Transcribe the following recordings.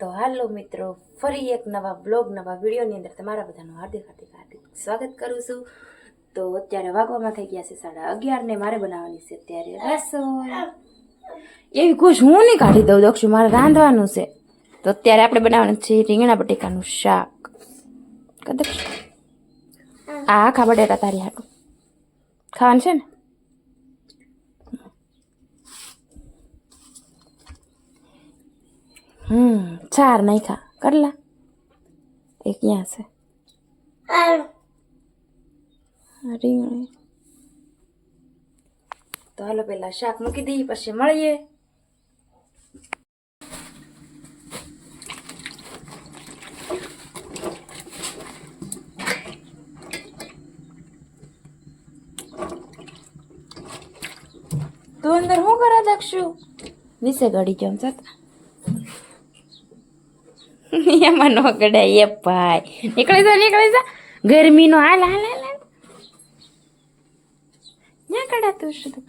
તો હાલો મિત્રો, ફરી એક નવા બ્લોગ નવા વિડીયોની અંદર તમારા બધાનું હાર્દિક હાર્દિક હાર્દિક સ્વાગત કરું છું. તો અત્યારે વાગવામાં થઈ ગયા છે સાડા અગિયાર ને મારે બનાવવાની છે અત્યારે રસોઈ. એવી ખુશ હું નહીં કાઢી દઉં, દક્ષુ, મારે રાંધવાનું છે. તો અત્યારે આપણે બનાવવાનું છે રીંગણા બટેકાનું શાક. કદાચ આ આખા બટેટા તારી હાટું. ખાવાનું છે ને? હમ ચાર નાખ્યા. કરલા એ ક્યાં છે. રીંગણી તો હાલો પેલા શાક મૂકી દઈએ પછી મળીએ. તું અંદર શું કરે દક્ષુ? વિશે ગળી જમ જતા. એમાં ન ગડાય એ ભાઈ. નીકળી જા નીકળી જા. ગરમીનો હાલ હાલ હાલ ક્યાં કડાતું છે તો.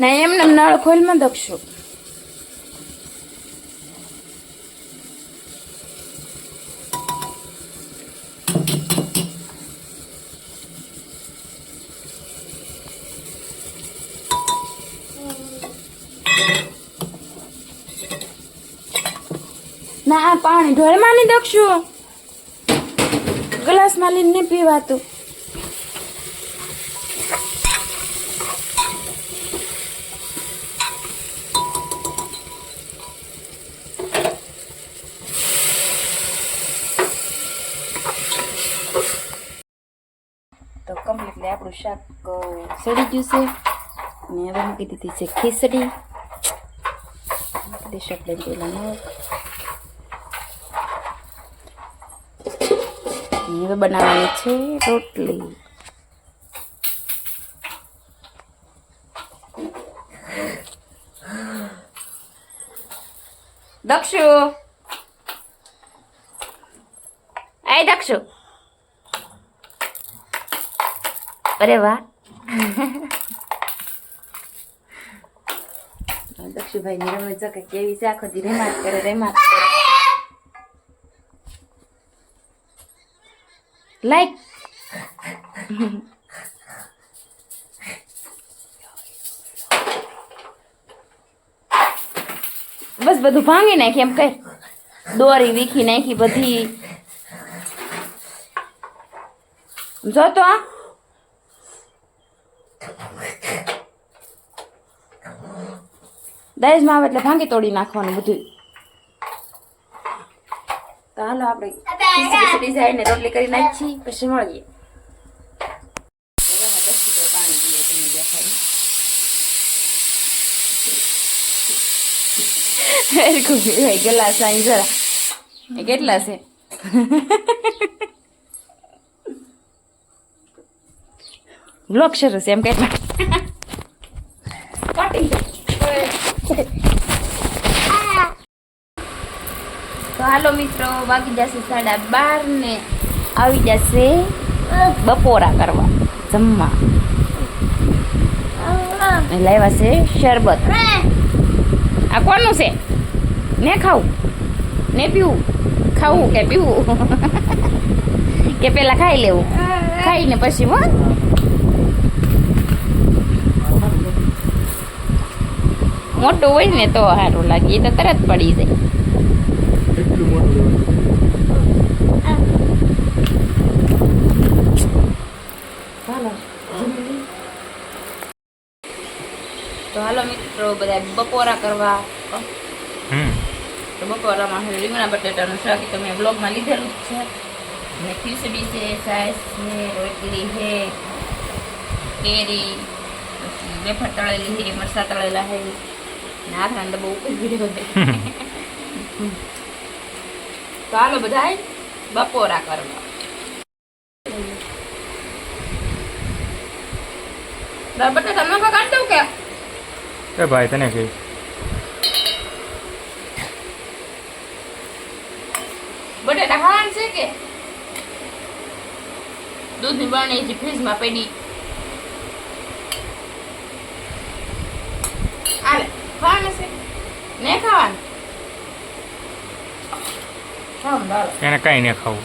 ના એમને નળ ખોલમાં દક્ષો. ના પાણી ઢોળમાં નહીં દક્ષુ. ગ્લાસમાં લઈને પીવાતું તો કમ્પ્લીટલી આપણું શાક સડી ગયું છે અને હવે મૂકી દીધી છે ખીચડી મૂકી દઈશું આપણે પેલા મગ હવે બનાવવાની છે રોટલી દક્ષુ એ દક્ષુ અરે વાહ. દક્ષુભાઈ ની રમત જો કે કેવી છે? આખો દી રેમાત કરે રેમાત કરે. લાઈક બસ બધું ભાંગી નાખી એમ કઈ દોરી વીખી નાખી બધી. જો તો આ દહેજમાં આવે એટલે ભાંગી તોડી નાખવાનું બધું. તો હાલો આપણે ખીચડી ખીચડી જાય ને રોટલી કરી નાખી પછી મળીએ. પાણી પીએ દેખાય જરા. કેટલા છે? બ્લોક શરૂ છે એમ કેટલા કટિંગ તો હાલો મિત્રો, વાગી જશે સાડા બાર ને આવી જશે બપોરા કરવા, જમવા. લાવ્યા છે શરબત. આ કોનું છે? ને ખાવું? ને પીવું? ખાવું કે પીવું? કે પેલા ખાઈ લેવું? ખાઈને પછી, હો? મોટું હોય ને તો સારું લાગે. એ તો તરત પડી જાય. તો હાલો મિત્રો બધા બપોરા કરવા. હમ. તો બપોરામાં હવે રીંગણા બટેટાનું શાક તમે બ્લોગમાં લીધેલું જ છે. ને ખીચડી છે સાસ છે રોટલી છે કેરી પછી વેફર તળેલી છે મરસા તળેલા છે. ને આથાને ડબ્બો ઉપર છે તો હાલો બધા બપોરા કરવા બટા તમને કા કાઢ દઉં કે? એ ભાઈ તને કહી. બટેટા ખાવાનું છે કે? દૂધની બરણી ફ્રીજમાં પડી. ખાવાનું છે? ને ખાવાનું? એને કઈ નહીં ખાવું.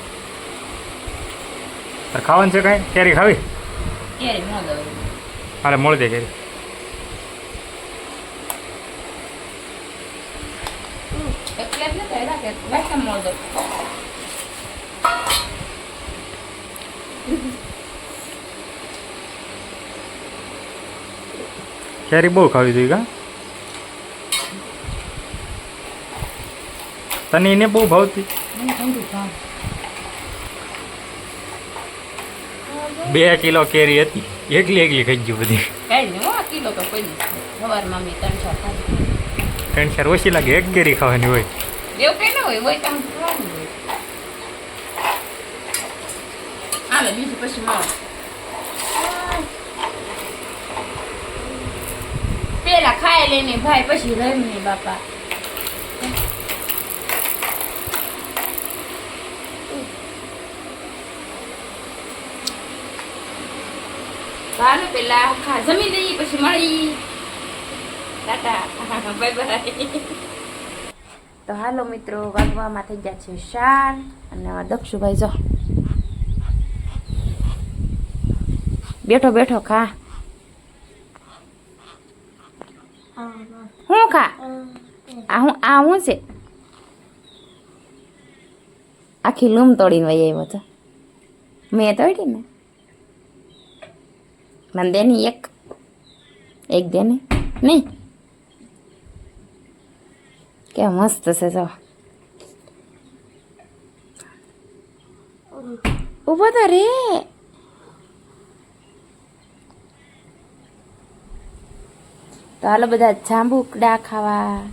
તારે ખાવાનું છે કઈ? કેરી ખાવી? અરે મોળ દે કેરી. કેરી બહુ ખાવી જોઈએ કા? તને એને બહુ ભાવતી. બે કિલો કેરી હતી. એકલી એકલી ખાઈ ગયું બધી. ત્રણ ચાર ઓછી લાગે એક કેરી ખાવાની હોય. એવું કઈ ના હોય હોય તો આમ ખાવાનું હોય. હાલો બીજું પછી મળો. પેલા ખાઈ લઈને ભાઈ પછી રમીને બાપા. હાલો પેલા ખા જમી લઈએ, પછી મળી. ટાટા. Bye bye. તો હાલો મિત્રો, વાગવામાં થઈ ગયા છે શાર અને દક્ષુભાઈ જો. બેઠો બેઠો, ખા. હું ખા? આ હું આ હું છે? આખી લૂમ તોડીને વહી આવ્યો તો. મેં તોડી ને? મને દેની એક. એક દેની નહીં. કે મસ્ત છે જો. ઊભો તો રે. તો હાલો બધા જાંબુકડા ખાવા.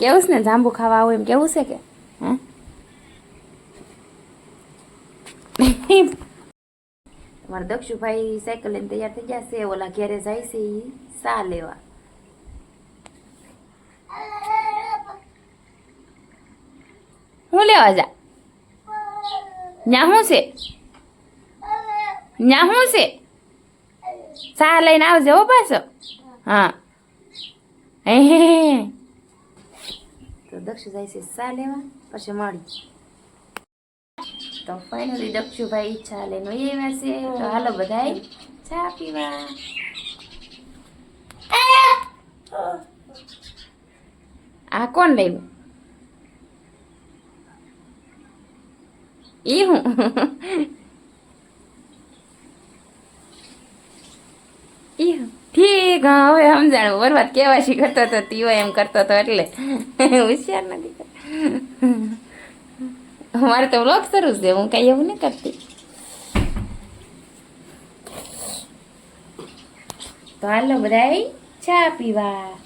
કેવું છે ને જાંબુ ખાવા આવું એમ? કેવું છે કે? હે? મારા દક્ષુભાઈ સાયકલ લઈને તૈયાર થઈ ગયા છે. ઓલા ઘેરે જાય છે ઈ સા લેવા. હું લેવા જા? ન્યા શું છે? ન્યા શું છે? સા લઈને આવજે હો પાછો. હા. હે હે હે. તો દક્ષુ જાય છે સા લેવા, પછી મળી. તો ફાઇનલી દક્ષુભાઈ ચા લઈને વહી આવ્યા છે. તો હાલો બધાય, ચા પીવા. આ કોણ લાવ્યું ઈ હું? ઠીક હવે સમજાણું. બરબાદ કેવાશી કરતો હતો તીવો એમ કરતો હતો એટલે. હોશિયાર નથી મારે તો વ્લોગ શરૂ છે હું કઈ એવું નહીં કરતી તો હાલો બધા ચા પીવા